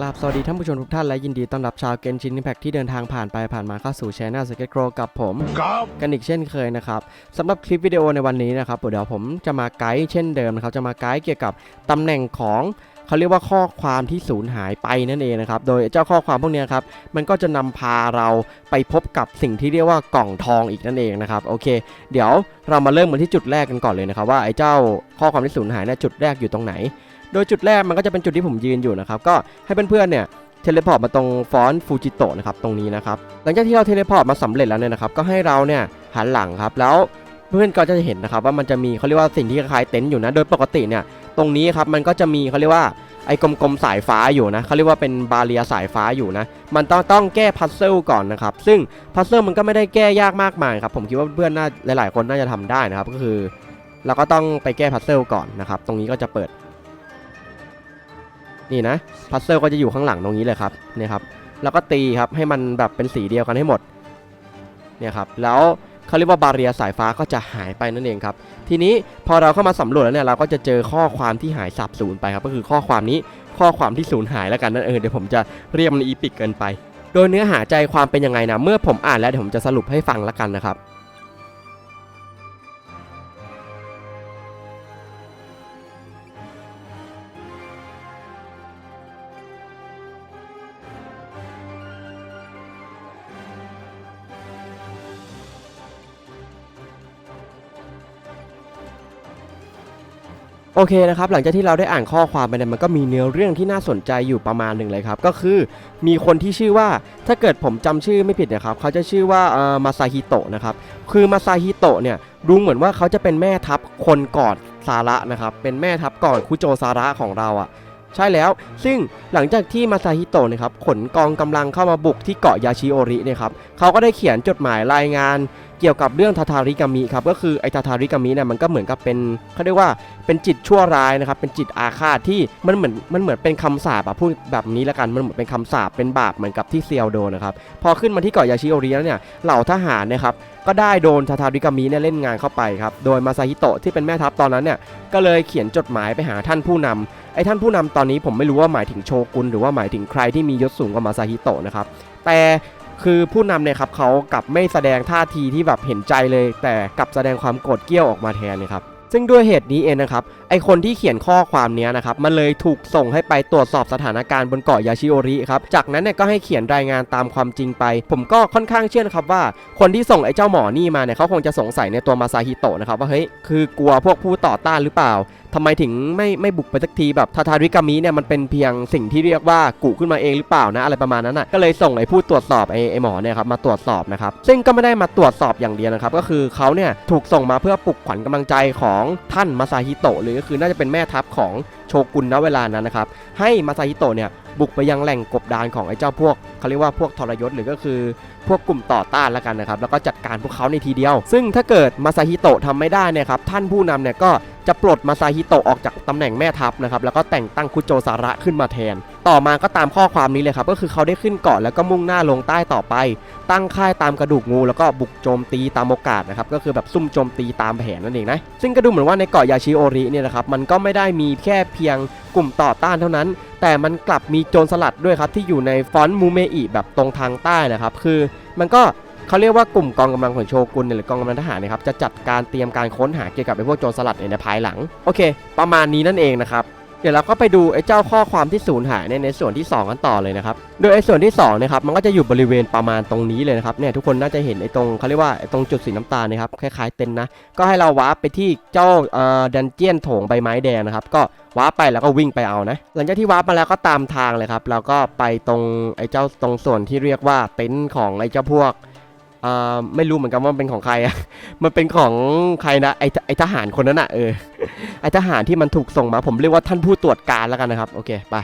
กราบสวัสดีท่านผู้ชมทุกท่านและยินดีต้อนรับชาวเกนชิน i ิ p แพ t ที่เดินทางผ่านไปผ่านมาเข้าสู่ช anel s k e t g r o w กับผมครับกันอีกเช่นเคยนะครับสำหรับคลิปวิดีโอในวันนี้นะครับเดี๋ยวผมจะมาไกด์เช่นเดิมนะครับจะมาไกด์เกี่ยวกับตำแหน่งของเขาเรียกว่าข้อความที่สูญหายไปนั่นเองนะครับ โดยเจ้าข้อความพวกเนี้ยครับ มันก็จะนำพาเราไปพบกับสิ่งที่เรียกว่ากล่องทองอีกนั่นเองนะครับ โอเค เดี๋ยวเรามาเริ่มกันที่จุดแรกกันก่อนเลยนะครับว่าไอ้เจ้าข้อความที่สูญหายเนี่ยจุดแรกอยู่ตรงไหน โดยจุดแรกมันก็จะเป็นจุดที่ผมยืนอยู่นะครับ ก็ให้เพื่อนๆเนี่ยเทเลพอร์ตมาตรงฟอนต์ฟูจิโตะนะครับตรงนี้นะครับ หลังจากที่เราเทเลพอร์ตมาสำเร็จแล้วเนี่ยนะครับก็ให้เราเนี่ยหันหลังครับ แล้วเพื่อนก็จะเห็นนะครับว่ามันจะมีเขาเรียกว่าสิ่งที่คล้ายเต็นท์อยู่นะโดยปกติเนี่ยตรงนี้ครับมันก็จะมีเขาเรียกว่าไอ้กลมๆสายฟ้าอยู่นะเขาเรียกว่าเป็นบาเรียสายฟ้าอยู่นะ มันต้องต้องแก้พัซเซิลก่อนนะครับ ซึ่งพัซเซิลมันก็ไม่ได้แก้ยากมากมายครับผมคิดว่าเพื่อนน่าหลาย ๆ คนน่าจะทำได้นะครับก็คือ เราก็ต้องไปแก้พัซเซิลก่อนนะครับ ตรงนี้ก็จะเปิด นี่นะพัซเซิลก็จะอยู่ข้างหลังตรงนี้เลยครับเนี่ยครับแล้วก็ตีครับให้มันแบบเป็นสีเดียวกันให้หมดเนี่ยครับแล้วเขาเรียกว่าบาเรียสายฟ้าก็จะหายไปนั่นเองครับ ทีนี้พอเราเข้ามาสำรวจแล้วเนี่ยเราก็จะเจอข้อความที่หายสับสูญไปครับก็คือข้อความนี้ข้อความที่สูญหายแล้วกันนั่นเองเดี๋ยวผมจะเรียกมันอีพิกเกินไป โดยเนื้อหาใจความเป็นยังไงนะเมื่อผมอ่านแล้วเดี๋ยวผมจะสรุปให้ฟังล้วกันนะครับ โอเคนะครับหลังจากที่เราได้อ่านข้อความไปเนี่ยมันก็มีเนื้อเรื่องที่น่าสนใจอยู่ประมาณหนึ่งเลยครับก็คือมีคนที่ชื่อว่าถ้าเกิดผมจำชื่อไม่ผิดนะครับเขาจะชื่อว่ามาซาฮิโตะนะครับคือมาซาฮิโตะเนี่ยดูเหมือนว่าเขาจะเป็นแม่ทัพคนก่อนซาระนะครับเป็นแม่ทัพก่อนคุโจซาระของเราอะใช่แล้ว ซึ่งหลังจากที่มาซาฮิโตะนะครับขนกองกำลังเข้ามาบุกที่เกาะยาชิโอริเนี่ยครับเขาก็ได้เขียนจดหมายรายงาน เกี่ยวกับเรื่องทาทาริกามิครับก็คือไอทาทาริกามิเนี่ยมันก็เหมือนกับเป็นเขาเรียกว่าเป็นจิตชั่วร้ายนะครับเป็นจิตอาฆาตที่มันเหมือนมันเหมือนเป็นคำสาปอะพูดแบบนี้ล้วกันมันเหมือนเป็นคำสาปเป็นบาปเหมือนกับที่เซียวโดนนะครับพอขึ้นมาที่เกาะยาชิโอริแล้วเนี่ยเหล่าทหารนะครับก็ได้โดนทาทาริกามิเนี่ยเล่นงานเข้าไปครับโดยมาซาฮิโตะที่เป็นแม่ทัพตอนนั้นเนี่ยก็เลยเขียนจดหมายไปหาท่านผู้นำไอ้ท่านผู้นำตอนนี้ผมไม่รู้ว่าหมายถึงโชกุนหรือว่าหมายถึงใครที่มียศสูงกว่ามาซาฮิโตะนะครับแต่ คือผู้นำเนี่ยครับเขากลับไม่แสดงท่าทีที่แบบเห็นใจเลย แต่กลับแสดงความโกรธเกรี้ยวออกมาแทนนะครับซึ่งด้วยเหตุนี้เองนะครับไอคนที่เขียนข้อความเนี้ยนะครับมันเลยถูกส่งให้ไปตรวจสอบสถานการณ์บนเกาะยาชิโอริครับจากนั้นเนี่ยก็ให้เขียนรายงานตามความจริงไป ผมก็ค่อนข้างเชื่อนะครับว่าคนที่ส่งไอเจ้าหมอนี่มาเนี่ยเขาคงจะสงสัยในตัวมาซาฮิโตะนะครับว่าเฮ้ยคือกลัวพวกผู้ต่อต้านหรือเปล่า ทำไมถึงไม่ไม่บุกไปสักทีแบบทาทาริกามิเนี่ยมันเป็นเพียงสิ่งที่เรียกว่ากุขึ้นมาเองหรือเปล่านะอะไรประมาณนั้นอะก็เลยส่งไอ้ผู้ตรวจสอบไอ้ไอ้หมอเนี่ยครับมาตรวจสอบนะครับซึ่งก็ไม่ได้มาตรวจสอบอย่างเดียวนะครับก็คือเขาเนี่ยถูกส่งมาเพื่อปลุกขวัญกำลังใจของท่านมาซาฮิโตะหรือก็คือน่าจะเป็นแม่ทัพของโชกุนณเวลานั้นนะครับให้มาซาฮิโตะเนี่ยบุกไปยังแหล่งกบดานของไอ้เจ้าพวกเขาเรียกว่าพวกทรยศหรือก็คือ พวกกลุ่มต่อต้านแล้วกันนะครับแล้วก็จัดการพวกเขาในทีเดียว ซึ่งถ้าเกิดมาซาฮิโตะทำไม่ได้เนี่ยครับท่านผู้นำเนี่ยก็ จะปลดมาซาฮิโตะออกจากตำแหน่งแม่ทัพนะครับแล้วก็แต่งตั้งคุโจซาระขึ้นมาแทน ต่อมาก็ตามข้อความนี้เลยครับก็คือเขาได้ขึ้นเกาะแล้วก็มุ่งหน้าลงใต้ต่อไป ตั้งค่ายตามกระดูกงู แล้วก็บุกโจมตีตามโอกาสนะครับก็คือแบบซุ่มโจมตีตามแผนนั่นเองนะซึ่งก็ดูเหมือนว่าในเกาะยาชิโอริเนี่ยนะครับมันก็ไม่ได้มีแค่เพียงกลุ่มต่อต้านเท่านั้น แต่มันกลับมีโจรสลัดด้วยครับที่อยู่ในฟอนต์มูเมอิแบบตรงทางใต้นะครับคือมันก็ เขาเรียกว่ากลุ่มกองกำลังของโชกุนหรือกองกำลังทหารนะครับจะจัดการเตรียมการค้นหาเกี่ยวกับไอ้พวกโจรสลัดในภายหลังโอเค ประมาณนี้นั่นเองนะครับเดี๋ยวเราก็ไปดูไอ้เจ้าข้อความที่สูญหายในในส่วนที่ 2 กันต่อเลยนะครับ โดยไอ้ส่วนที่2นะครับมันก็จะอยู่บริเวณประมาณตรงนี้เลยนะครับเนี่ยทุกคนน่าจะเห็นไอ้ตรงเขาเรียกว่าไอ้ตรงจุดสีน้ำตาลนะครับคล้ายๆเต็นนะ ก็ให้เราวาร์ปไปที่เจ้าเอ่อดันเจียนโถงใบไม้แดงนะครับ ก็วาร์ปไปแล้วก็วิ่งไปเอานะ หลังจากที่วาร์ปมาแล้วก็ตามทางเลยครับแล้วก็ไปตรงไอ้เจ้าตรงส่วนที่เรียกว่าเต็นท์ของไอ้เจ้าพวก อ่อไม่รู้เหมือนกันว่ามันเป็นของใครอะมันเป็นของใครนะไอไอทหารคนนั้นอะเออไอทหารที่มันถูกส่งมาผมเรียกว่าท่านผู้ตรวจการแล้วกันนะครับ โอเคไป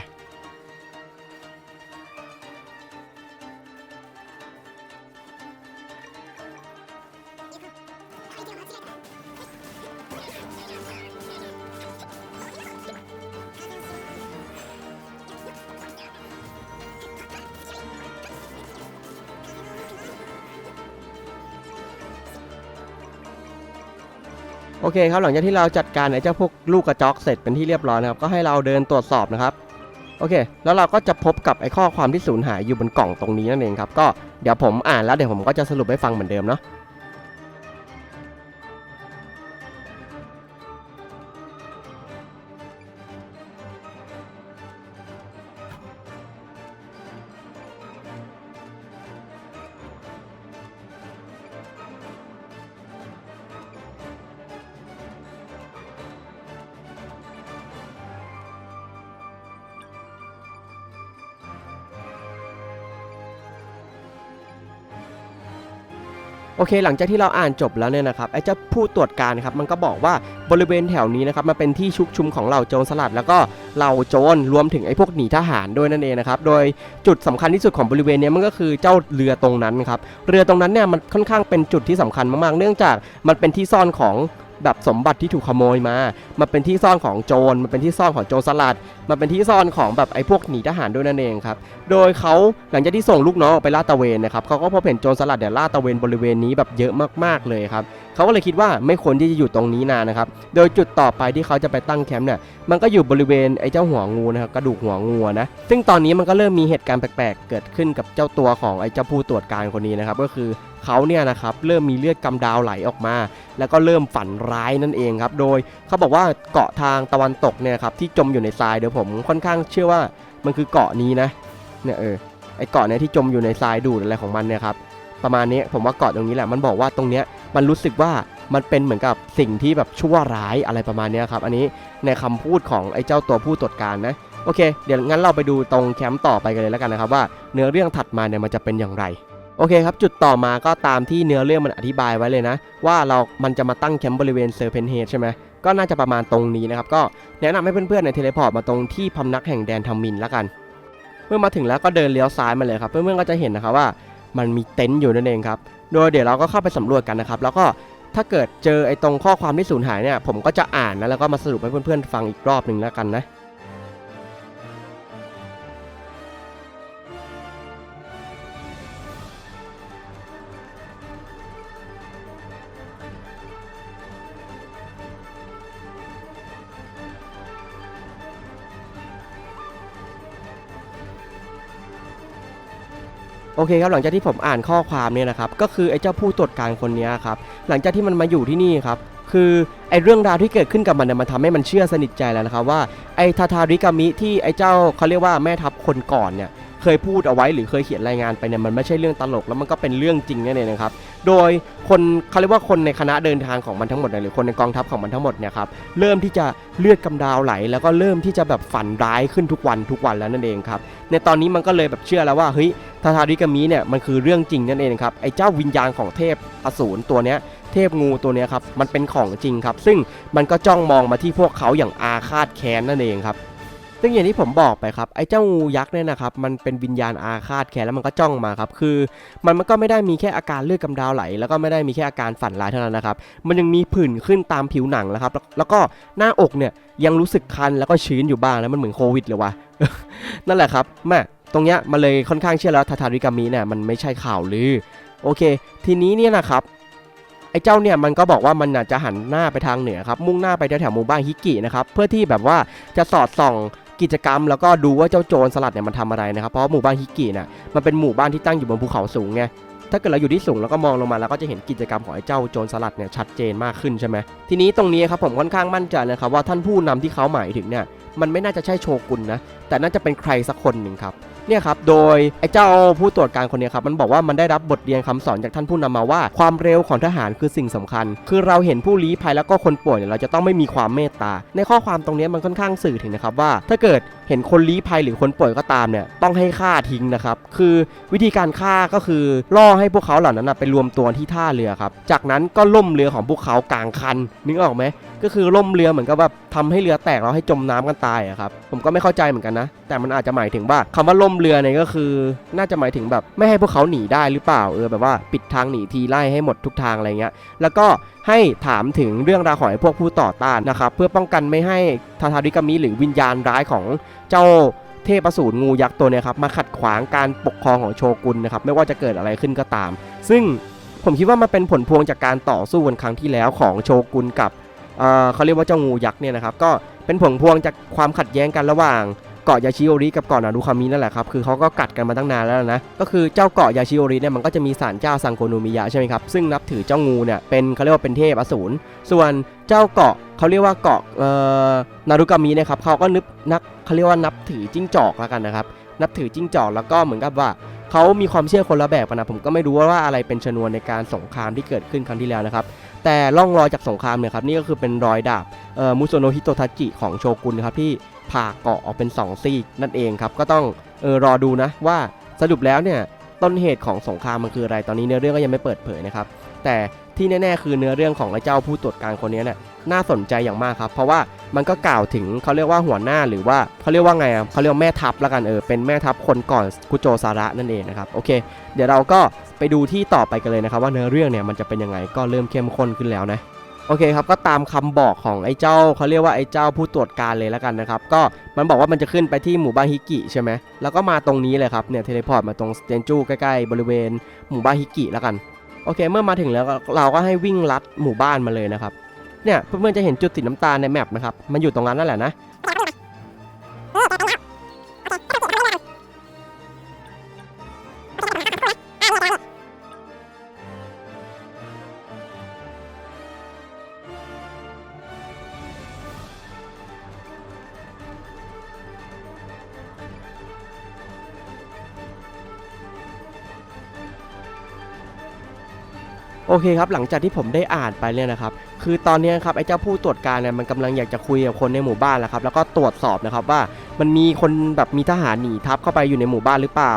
อเคครับหลังจากที่เราจัดการไอ้เจ้าพวกลูกกระจอกเสร็จเป็นที่เรียบร้อยนะครับก็ให้เราเดินตรวจสอบนะครับโอเค แล้วเราก็จะพบกับไอ้ข้อความที่สูญหายอยู่บนกล่องตรงนี้นั่นเองครับก็เดี๋ยวผมอ่านแล้วเดี๋ยวผมก็จะสรุปให้ฟังเหมือนเดิมเนาะ โอเค หลังจากที่เราอ่านจบแล้วเนี่ยนะครับไอ้เจ้าผู้ตรวจการครับมันก็บอกว่าบริเวณแถวนี้นะครับมันเป็นที่ชุกชุมของเหล่าโจรสลัด แล้วก็เหล่าโจรรวมถึงไอ้พวกหนีทหารด้วยนั่นเองนะครับโดยจุดสำคัญที่สุดของบริเวณนี้มันก็คือเจ้าเรือตรงนั้นครับเรือตรงนั้นเนี่ยมันค่อนข้างเป็นจุดที่สำคัญมากๆ เนื่องจากมันเป็นที่ซ่อนของแบบสมบัติที่ถูกขโมยมา มันเป็นที่ซ่อนของโจร มันเป็นที่ซ่อนของโจรสลัด มันเป็นที่ซ่อนของแบบไอ้พวกหนีทหารด้วยนั่นเองครับโดยเขาหลังจากที่ส่งลูกน้องออกไปลาดตระเวนนะครับเขาก็พบเห็นโจรสลัดเนี่ยลาดตระเวนบริเวณนี้แบบเยอะมากๆเลยครับเขาก็เลยคิดว่าไม่ควรที่จะอยู่ตรงนี้นานนะครับโดยจุดต่อไปที่เขาจะไปตั้งแคมป์เนี่ยมันก็อยู่บริเวณไอ้เจ้าหัวงูนะครับกระดูกหัวงูนะซึ่งตอนนี้มันก็เริ่มมีเหตุการณ์แปลกๆ เกิดขึ้นกับเจ้าตัวของไอ้เจ้าผู้ตรวจการคนนี้นะครับก็คือเขาเนี่ยนะครับเริ่มมีเลือดกำดาวไหลออกมา แล้วก็เริ่มฝันร้ายนั่นเองครับโดยเขาบอกว่าเกาะทางตะวันตกเนี่ยครับที่จมอยู่ในทรายเดี๋ยวผมค่อนข้างเชื่อว่ามันคือเกาะนี้นะเนี่ยเออไอเกาะเนี่ยที่จมอยู่ในทรายดูดอะไรของมันเนี่ยครับประมาณนี้ผมว่าเกาะตรงนี้แหละมันบอกว่าตรงเนี้ยมันรู้สึกว่ามันเป็นเหมือนกับสิ่งที่แบบชั่วร้ายอะไรประมาณนี้ครับ อันนี้ในคำพูดของไอ้เจ้าตัวผู้ตรวจการนะโอเค เดี๋ยวงั้นเราไปดูตรงแคมป์ต่อไปกันเลยแล้วกันนะครับว่าเนื้อเรื่องถัดมาเนี่ยมันจะเป็นอย่างไรโอเคครับ จุดต่อมาก็ตามที่เนื้อเรื่องมันอธิบายไว้เลยนะ ว่าเรามันจะมาตั้งแคมป์บริเวณเซอร์เพนเฮดใช่ไหม ก็น่าจะประมาณตรงนี้นะครับ ก็แนะนำให้เพื่อนๆในเทเลพอร์ตมาตรงที่พำนักแห่งแดนทามินแล้วกัน เมื่อมาถึงแล้วก็เดินเลี้ยวซ้ายมาเลยครับ เพื่อนๆก็จะเห็นนะครับว่ามันมีเต็นท์อยู่นั่นเองครับ โดยเดี๋ยวเราก็เข้าไปสำรวจกันนะครับ แล้วก็ถ้าเกิดเจอไอ้ตรงข้อความที่สูญหายเนี่ย ผมก็จะอ่านนะแล้วก็มาสรุปให้เพื่อนๆฟังอีกรอบหนึ่งแล้วกันนะ โอเคครับหลังจากที่ผมอ่านข้อความเนี่ยนะครับก็คือไอ้เจ้าผู้ตรวจการคนนี้ครับหลังจากที่มันมาอยู่ที่นี่ครับคือไอ้เรื่องราวที่เกิดขึ้นกับมันเนี่ยมันทำให้มันเชื่อสนิทใจแล้วนะครับว่าไอ้ทาทาริกามิที่ไอ้เจ้าเขาเรียกว่าแม่ทัพคนก่อนเนี่ย เคยพูดเอาไว้หรือเคยเขียนรายงานไปเนี่ยมันไม่ใช่เรื่องตลกแล้วมันก็เป็นเรื่องจริงนั่นเองนะครับ โดยคนเขาเรียกว่าคนในคณะเดินทางของมันทั้งหมดหรือคนในกองทัพของมันทั้งหมดเนี่ยครับเริ่มที่จะเลือดกำดาวไหล แล้วก็เริ่มที่จะแบบฝันร้ายขึ้นทุกวันทุกวันแล้วนั่นเองครับในตอนนี้มันก็เลยแบบเชื่อแล้วว่าเฮ้ยทาทาริกามิเนี่ยมันคือเรื่องจริงนั่นเองครับไอ้เจ้าวิญญาณของเทพอสูรตัวเนี้ยเทพงูตัวเนี้ยครับมันเป็นของจริงครับ ซึ่งมันก็จ้องมองมาที่พวกเขาอย่างอาฆาตแค้นนั่นเองครับ ซึ่งอย่างที่ผมบอกไปครับไอ้เจ้างูยักษ์เนี่ยนะครับมันเป็นวิญญาณอาฆาตแค้นแล้วมันก็จ้องมาครับคือ มันมันก็ไม่ได้มีแค่อาการเลือดกำดาวไหล แล้วก็ไม่ได้มีแค่อาการฝันร้ายเท่านั้นนะครับมันยังมีผื่นขึ้นตามผิวหนังแล้วครับแล้วก็หน้าอกเนี่ยยังรู้สึกคันแล้วก็ชื้นอยู่บ้างแล้วมันเหมือนโควิดเลยวะนั่นแหละครับแม่ตรงเนี้ยมันเลยค่อนข้างเชื่อแล้วทาทาริกามิเนี่ยมันไม่ใช่ข่าวลือโอเค ทีนี้เนี่ยนะครับไอ้เจ้าเนี่ยมันก็บอกว่ามันน่ะจะหันหน้าไปทางเหนือครับมุ่งหน้าไปแถวหมู่บ้านฮิกินะครับเพื่อที่แบบว่าจะสอดส่อง กิจกรรมแล้วก็ดูว่าเจ้าโจรสลัดเนี่ยมันทำอะไรนะครับเพราะหมู่บ้านฮิกิน่ะมันเป็นหมู่บ้านที่ตั้งอยู่บนภูเขาสูงไง ถ้าเกิดเราอยู่ที่สูงแล้วก็มองลงมาแล้วก็จะเห็นกิจกรรมของไอ้เจ้าโจรสลัดเนี่ยชัดเจนมากขึ้นใช่ไหมทีนี้ตรงนี้ครับผมค่อนข้างมั่นใจเลยครับว่าท่านผู้นำที่เขาหมายถึงเนี่ยมันไม่น่าจะใช่โชกุนนะแต่น่าจะเป็นใครสักคนหนึ่งครับเนี่ยครับโดยไอ้เจ้าผู้ตรวจการคนนี้ครับมันบอกว่ามันได้รับบทเรียนคำสอนจากท่านผู้นำมาว่า ความเร็วของทหารคือสิ่งสำคัญ คือเราเห็นผู้ลี้ภัยแล้วก็คนป่วยเนี่ยเราจะต้องไม่มีความเมตตา ในข้อความตรงนี้มันค่อนข้างสื่อถึงนะครับว่า ถ้าเกิด เห็นคนลี้ภัยหรือคนป่วยก็ตามเนี่ยต้องให้ฆ่าทิ้งนะครับคือวิธีการฆ่าก็คือล่อให้พวกเขาเหล่านั้นไปรวมตัวที่ท่าเรือครับจากนั้นก็ล่มเรือของพวกเขากลางคันนึกออกไหมก็คือล่มเรือเหมือนกับแบบทำให้เรือแตกแล้วให้จมน้ำกันตายอะครับผมก็ไม่เข้าใจเหมือนกันนะ แต่มันอาจจะหมายถึงว่าคำว่าล่มเรือเนี่ยก็คือ น่าจะหมายถึงแบบไม่ให้พวกเขาหนีได้หรือเปล่าเออแบบว่าปิดทางหนีทีไล่ให้หมดทุกทางอะไรเงี้ยแล้วก็ให้ถามถึงเรื่องราวของพวกผู้ต่อต้านนะครับเพื่อป้องกันไม่ให้ทาทาริกามิหรือวิญญาณร้ายของเจ้าเทพสูรงูยักษ์ตัวเนี้ยครับมาขัดขวางการปกครองของโชกุนนะครับไม่ว่าจะเกิดอะไรขึ้นก็ตาม ซึ่งผมคิดว่ามันเป็นผลพวงจากการต่อสู้กันครั้งที่แล้วของโชกุนกับ เขาเรียกว่าเจ้างูยักษ์เนี่ยนะครับก็เป็นผลพวงจากความขัดแย้งกันระหว่างเกาะยาชิโอริกับเกาะนารุคามินั่นแหละครับคือเขาก็กัดกันมาตั้งนานแล้วนะก็คือเจ้าเกาะยาชิโอริเนี่ยมันก็จะมีศาลเจ้าซังโกโนมิยะใช่ไหมครับซึ่งนับถือเจ้างูเนี่ยเป็นเขาเรียกว่าเป็นเทพอสูรส่วนเจ้าเกาะเขาเรียกว่าเกาะนารุคามินะครับเขาก็นึกนักเขาเรียกว่านับถือจิ้งจอกแล้วกันนะครับนับถือจิ้งจอกแล้วก็เหมือนกับว่าเขามีความเชื่อคนละแบบกันนะผมก็ไม่รู้ว่าอะไรเป็นชนวนในการสงครามที่เกิดขึ้นครั้งที่แล้วนะครับ แต่ร่องรอยจากสงครามเนี่ยครับนี่ก็คือเป็นรอยดาบมุโซโนฮิโตทาจิของโชกุนนะครับที่ผ่าเกาะออกเป็น2ซีกนั่นเองครับก็ต้องออรอดูนะว่าสรุปแล้วเนี่ยต้นเหตุของสงครามมันคืออะไรตอนนี้เนื้อเรื่องก็ยังไม่เปิดเผยนะครับแต่ ที่แน่ๆ คือเนื้อเรื่องของไอ้เจ้าผู้ตรวจการคนนี้เนี่ยน่าสนใจอย่างมากครับ เพราะว่ามันก็กล่าวถึงเขาเรียกว่าหัวหน้าหรือว่าเขาเรียกว่าไงอะเขาเรียกแม่ทัพละกันเออเป็นแม่ทัพคนก่อนคุโจซาระนั่นเองนะครับโอเค เดี๋ยวเราก็ไปดูที่ต่อไปกันเลยนะครับ ว่าเนื้อเรื่องเนี่ยมันจะเป็นยังไงก็เริ่มเข้มข้นขึ้นแล้วนะโอเคครับก็ตามคำบอกของไอ้เจ้าเขาเรียกว่าไอ้เจ้าผู้ตรวจการเลยแล้วกันนะครับก็มันบอกว่ามันจะขึ้นไปที่หมู่บ้านฮิกิใช่ไหมแล้วก็มาตรงนี้เลยครับเนี่ยเทเลพอร์ตมาตรงสเตนจูใกล้ๆบริเวณหมู่บ้านฮิกิแล้วกัน โอเค เมื่อมาถึงแล้วเราก็ให้วิ่งลัดหมู่บ้านมาเลยนะครับ เนี่ยเพื่อนๆจะเห็นจุดสีน้ำตาลในแมปนะครับ มันอยู่ตรงนั้นนั่นแหละนะ โอเคครับ หลังจากที่ผมได้อ่านไปเนี่ยนะครับ คือตอนนี้ครับไอ้เจ้าผู้ตรวจการเนี่ยมันกำลังอยากจะคุยกับคนในหมู่บ้านแหละครับ แล้วก็ตรวจสอบนะครับว่ามันมีคนแบบมีทหารหนีทัพเข้าไปอยู่ในหมู่บ้านหรือเปล่า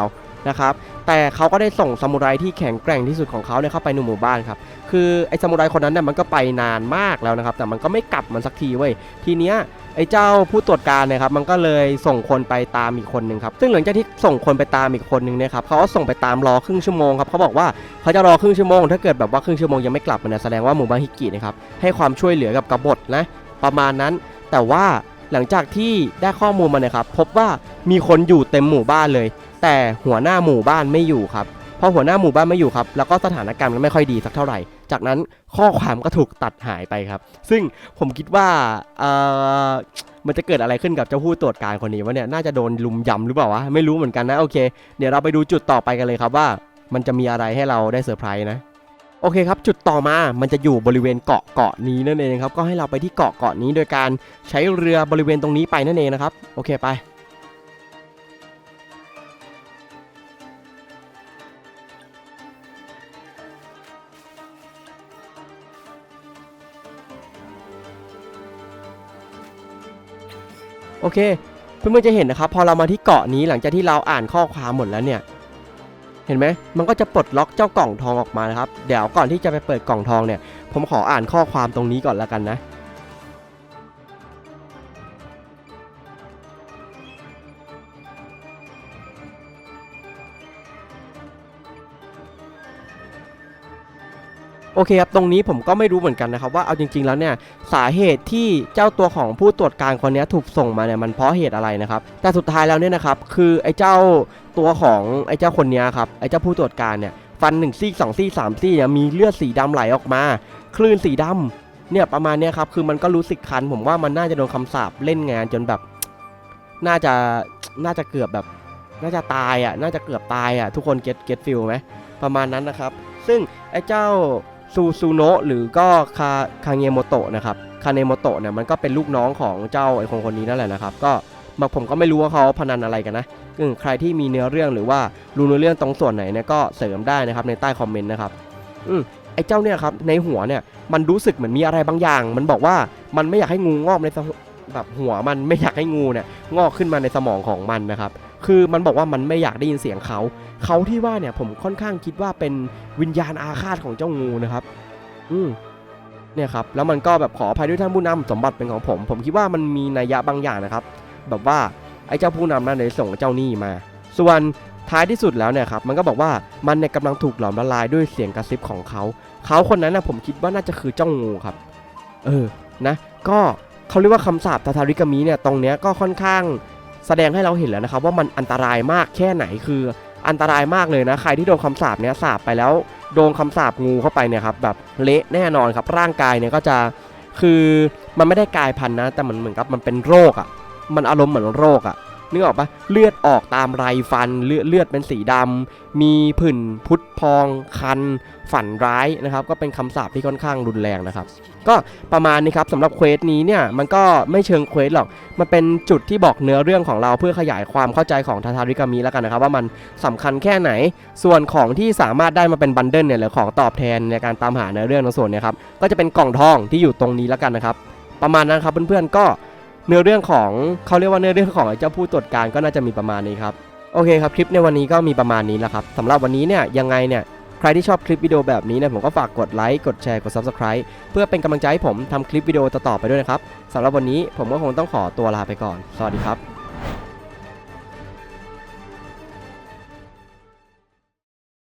นะครับ แต่เขาก็ได้ส่งซามูไรที่แข็งแกร่งที่สุดของเขาเนี่ยเข้าไปในหมู่บ้านครับ คือไอ้ซามูไรคนนั้นเนี่ยมันก็ไปนานมากแล้วนะครับ แต่มันก็ไม่กลับมันสักทีเว้ย ทีเนี้ย ไอ้เจ้าผู้ตรวจการเนะครับมันก็เลยส่งคนไปตามอีกคนหนึ่งครับซึ่งหลังจากที่ส่งคนไปตามอีกคนหนึ่งเนี่ยครับเขาก็ส่งไปตามรอครึ่งชั่วโมงครับเขาบอกว่าเขาจะรอครึ่งชั่วโมงถ้าเกิดแบบว่าครึ่งชั่วโมงยังไม่กลับมาเนี่ยแสดงว่าหมู่บ้านฮิกินะครับให้ความช่วยเหลือกับกบฏนะประมาณนั้น แต่ว่าหลังจากที่ได้ข้อมูลมาเนี่ยครับพบว่ามีคนอยู่เต็มหมู่บ้านเลย แต่หัวหน้าหมู่บ้านไม่อยู่ครับพอหัวหน้าหมู่บ้านไม่อยู่ครับแล้วก็สถานการณ์มันไม่ค่อยดีสักเท่าไหร่ จากนั้นข้อความก็ถูกตัดหายไปครับ ซึ่งผมคิดว่าเออมันจะเกิดอะไรขึ้นกับเจ้าผู้ตรวจการคนนี้วะเนี่ยน่าจะโดนลุมยำหรือเปล่าวะไม่รู้เหมือนกันนะโอเค เดี๋ยวเราไปดูจุดต่อไปกันเลยครับว่า มันจะมีอะไรให้เราได้เซอร์ไพรส์นะโอเคครับ จุดต่อมา มันจะอยู่บริเวณเกาะเกาะนี้นั่นเองครับ ก็ให้เราไปที่เกาะเกาะนี้โดยการใช้เรือบริเวณตรงนี้ไปนั่นเองนะครับ โอเคไป โอเค เพื่อนๆจะเห็นนะครับ พอเรามาที่เกาะนี้หลังจากที่เราอ่านข้อความหมดแล้วเนี่ย เห็นไหมมันก็จะปลดล็อกเจ้ากล่องทองออกมานะครับ เดี๋ยวก่อนที่จะไปเปิดกล่องทองเนี่ย ผมขออ่านข้อความตรงนี้ก่อนแล้วกันนะ โอเคครับ ตรงนี้ผมก็ไม่รู้เหมือนกันนะครับว่าเอาจริง ๆ แล้วเนี่ยสาเหตุที่เจ้าตัวของผู้ตรวจการคนนี้ถูกส่งมาเนี่ยมันเพราะเหตุอะไรนะครับแต่สุดท้ายแล้วเนี่ยนะครับคือไอ้เจ้าตัวของไอ้เจ้าคนนี้ครับไอ้เจ้าผู้ตรวจการเนี่ยฟันหนึ่งซี่สองซี่สามซี่เนี่ยมีเลือดสีดำไหลออกมา คลื่นสีดำเนี่ยประมาณเนี้ยครับคือมันก็รู้สึกคัน ผมว่ามันน่าจะโดนคำสาปเล่นงานจนแบบ น่าจะน่าจะเกือบแบบ น่าจะตายอะน่าจะเกือบตายอะทุกคนเก็ตเก็ตฟิลไหมประมาณนั้นนะครับ ซึ่งไอ้เจ้า ซูซูโนะหรือก็คาคาเงโมโตะนะครับคาเนโมโตะเนี่ยมันก็เป็นลูกน้องของเจ้าไอคนคนนี้นั่นแหละนะครับ ก็มาผมก็ไม่รู้ว่าเขาพนันอะไรกันนะอืใครที่มีเนื้อเรื่องหรือว่ารู้เนื้อเรื่องตรงส่วนไหนเนี่ยก็เสริมได้นะครับในใต้คอมเมนต์นะครับอืมไอเจ้าเนี่ยครับในหัวเนี่ยมันรู้สึกเหมือนมีอะไรบางอย่าง มันบอกว่ามันไม่อยากให้งูงอกในแบบหัวมันไม่อยากให้งูเนี่ยงอกขึ้นมาในสมองของมันนะครับ คือมันบอกว่ามันไม่อยากได้ยินเสียงเขา เขาที่ว่าเนี่ยผมค่อนข้างคิดว่าเป็นวิญญาณอาฆาตของเจ้างูนะครับ อืมเนี่ยครับ แล้วมันก็แบบขออภัยด้วยท่านผู้นำสมบัติเป็นของผม ผมคิดว่ามันมีนัยยะบางอย่างนะครับ แบบว่าไอ้เจ้าผู้นำนั่นเลยส่งเจ้าหนี้มา ส่วนท้ายที่สุดแล้วเนี่ยครับมันก็บอกว่ามันเนี่ยกำลังถูกหลอมละลายด้วยเสียงกระซิบของเขาเขาคนนั้นนะผมคิดว่าน่าจะคือเจ้างูครับ เออนะ ก็เขาเรียกว่าคำสาปทาทาริกามิเนี่ยตรงเนี้ยก็ค่อนข้าง แสดงให้เราเห็นแล้วนะครับว่ามันอันตรายมากแค่ไหนคืออันตรายมากเลยนะใครที่โดนคำสาปเนี้ยสาปไปแล้วโดนคำสาปงูเข้าไปเนี่ยครับแบบเละแน่นอนครับร่างกายเนี่ยก็จะคือมันไม่ได้กลายพันธุ์นะ แต่มันเหมือนกับมันเป็นโรคอะ่ะมันอารมณ์เหมือนโรคอะ่ะนึกออกปะเลือดออกตามไรฟันเลือดเลือดเป็นสีดำมีผื่นพุดพองคัน ฝันร้ายนะครับ ก็เป็นคำสาปที่ค่อนข้างรุนแรงนะครับ ก็ประมาณนี้ครับสำหรับเควสนี้เนี่ยมันก็ไม่เชิงเควสหรอก มันเป็นจุดที่บอกเนื้อเรื่องของเราเพื่อขยายความเข้าใจของทาทาริกามิแล้วกันนะครับว่ามันสำคัญแค่ไหน ส่วนของที่สามารถได้มาเป็นบันเดิลเนี่ยหรือของตอบแทนในการตามหาเนื้อเรื่องในส่วนเนี่ยครับก็จะเป็นกล่องทองที่อยู่ตรงนี้แล้วกันนะครับ ประมาณนั้นครับเพื่อนๆก็เนื้อเรื่องของเขาเรียกว่าเนื้อเรื่องของเจ้าผู้ตรวจการก็น่าจะมีประมาณนี้ครับโอเคครับคลิปในวันนี้ก็มีประมาณนี้แล้วครับสำหรับวันนี้เนี่ยยังไงเนี่ย ใครที่ชอบคลิปวิดีโอแบบนี้เนี่ยผมก็ฝากกดไลค์ กดแชร์ กด Subscribe เพื่อเป็นกำลังใจให้ผมทำคลิปวิดีโอต่อๆไปด้วยนะครับสำหรับวันนี้ผมก็คงต้องขอตัวลาไปก่อน สวัสดีครับ